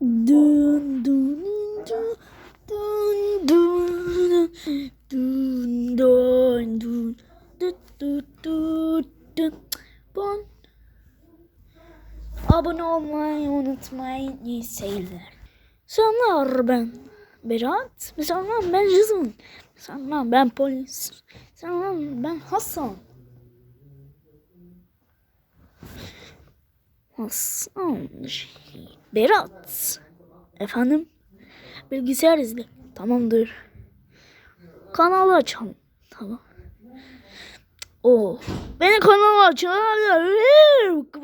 Dun dun dun dun dun dun dun dun dun dun dun dun Bon. Abone olmayı unutmayın. İyi seyirler. Selamlar ben Berat. Selamlar ben Rızvan. Selamlar ben polis. Selamlar ben Hasan. Hasan. Berat. Efendim? Bilgisayar izle. Tamamdır. Kanalı açalım. Tamam. Oh. Beni kanalı açın.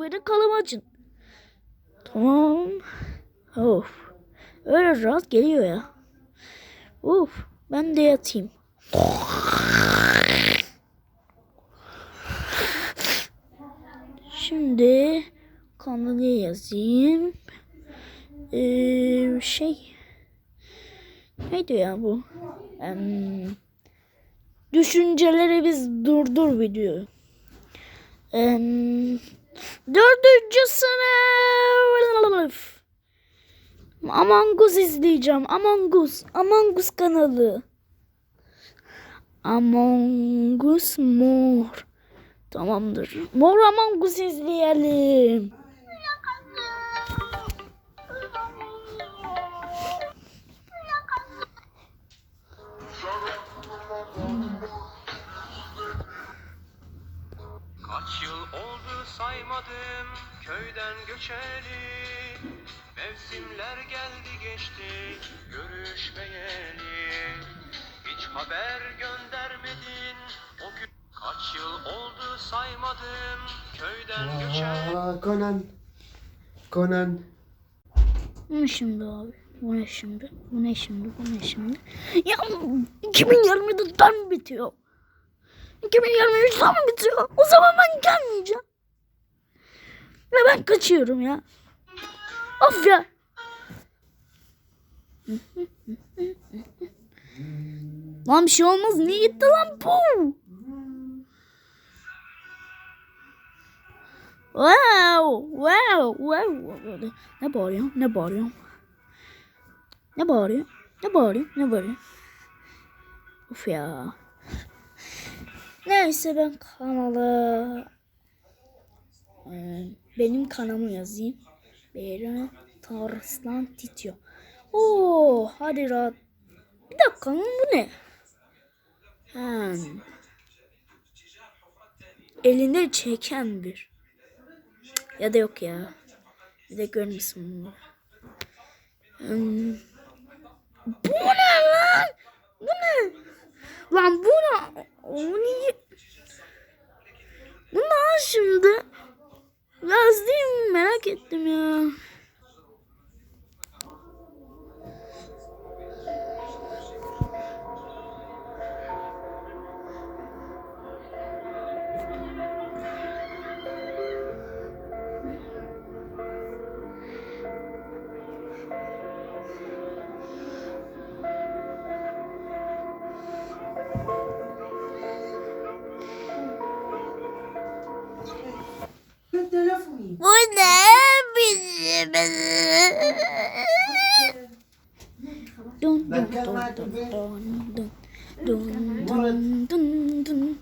Beni kanalı açın. Tamam. Of. Öyle rahat geliyor ya. Uf. Ben de yatayım. Şimdi kanalı yazayım. Ee, şey. Neydi ya bu? Em, düşünceleri biz durdur video. Em, dördüncü sınıf. Among Us izleyeceğim. Among Us. Among Us kanalı. Among Us Mor. Tamamdır. Mor Among Us izleyelim. Kaç yıl oldu saymadım köyden göçeli Mevsimler geldi geçti görüşmeyeli Hiç haber göndermedin o gün Kaç yıl oldu saymadım köyden göçeli Aa, Conan. Conan. Ne şimdi abi? Bu ne şimdi? Bu ne şimdi? Bu ne şimdi? Ya 2020'de tam bitiyor. 2023 tam bitiyor. O zaman ben gelmeyeceğim. Ve ben kaçıyorum ya. Of ya. Lan bir şey olmaz. Niye gitti lan bu? Wow, wow, wow. Ne bağırıyor? Ne bağırıyor? Ne bağırıyor? Ne bağırıyor? Ne bağırıyor? Uf ya. Neyse ben kanala Ee, benim kanalımı yazayım. Beren Tarslan Tityo. Oo, hadi rahat. Bir dakika lan bu ne? Hmm. Elinde çeken bir. Ya da yok ya. Bir de görmesin bunu. Hmm. Bu ne lan? Bu ne? Lan bu ne? O niye? Bu ne şimdi? Yazayım merak ettim ya. Dun dun dun dun dun dun dun dun dun dun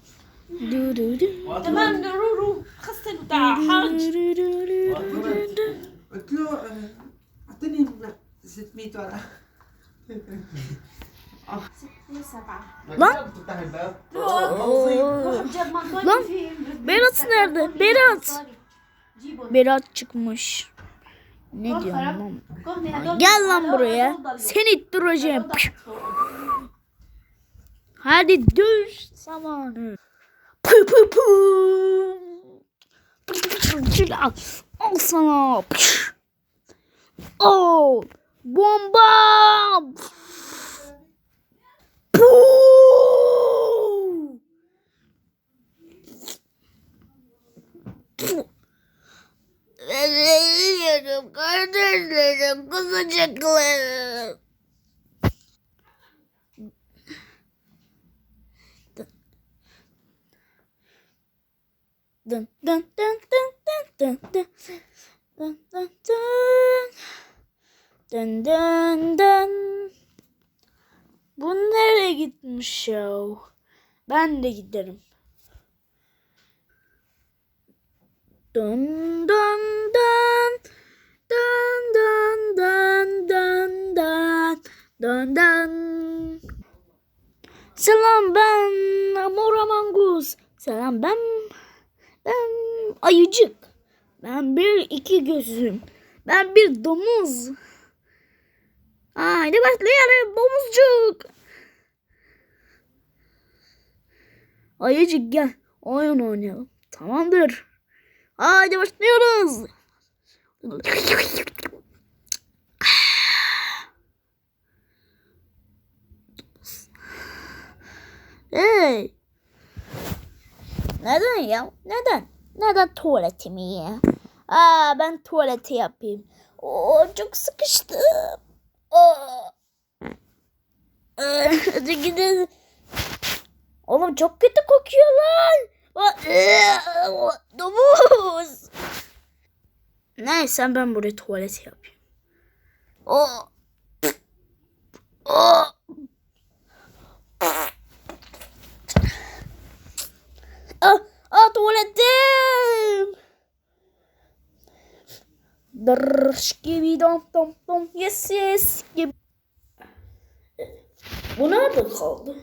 Du du du. تمام ضروري خاصة بتاع حاج Du du du du du. قلت له آه، اعطيني 600 ورقة سبعة Lan تفتح الباب Oo. جاب مصاري Lan في Berat nerede? Berat. جيبوا Berat çıkmış. Ne diyorsun lan? Gel lan buraya. Seni ittireceğim. Hadi düş zamanı. Pı pı pı. Al, al sana. Oh, bomba. Puh. Dın dın dın dın dın dın dın dın dın dın Dın dın dın. Bu nereye gitmiş ya? Ben de giderim. Dın dın Dın dın. Selam ben Amora Mangus. Selam ben ben ayıcık. Ben bir iki gözüm. Ben bir domuz. Haydi başlayalım domuzcuk. Ayıcık gel oyun oynayalım. Tamamdır. Haydi başlıyoruz. Hey. Neden ya? Neden? Neden tuvaletimi ya? Aa ben tuvaleti yapayım. Oo çok sıkıştım. Oo. Ee, Hadi gidelim. Oğlum çok kötü kokuyor lan. Ee, Domuz. Neyse ben buraya tuvalet yapayım. O. O. Dırş gibi dom dom dom. Yes yes gibi. Bu nerede kaldı?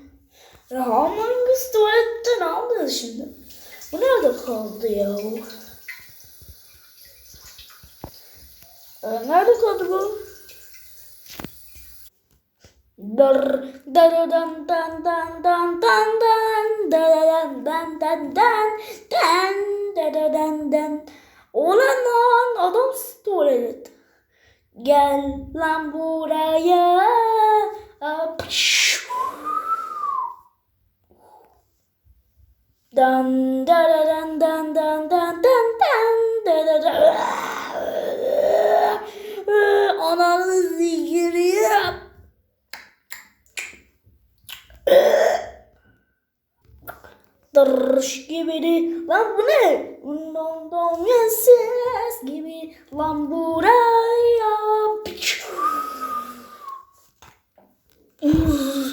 Ya hangisi tuvaletten aldı şimdi? Bu nerede kaldı ya? Ee, nerede kaldı bu? Dar dar dan dan dan dan dan dan dan dan dan dan dan dan dan dan dan Ulan lan adam tuvalet. Gel lan buraya. Dan da da dan dan dan dan dan dan da da da. Ananı zikiriyim. Dırş gibi ne? Dom dom yes gibi lan buraya.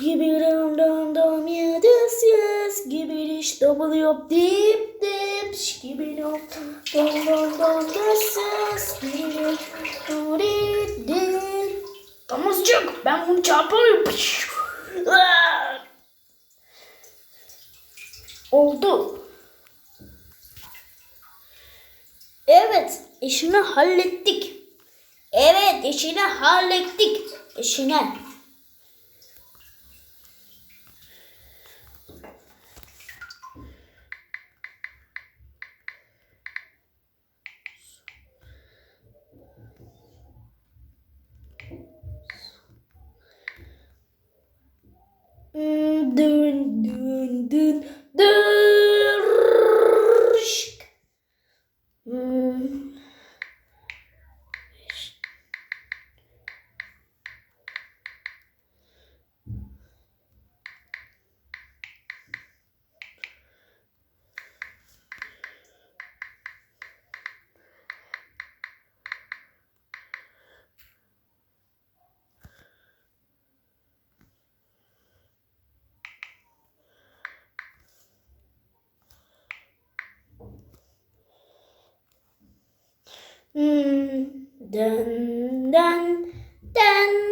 Gibi dom dom dom yes yes gibi diş double yok dip dip gibi dom dom dom dom yes yes gibi dip dip. Domuzcuk ben bunu çarparım. Oldu. Evet, işini hallettik. Evet, işini hallettik. İşine. Hmm, Dün dün dün Hmm. Dön dön dön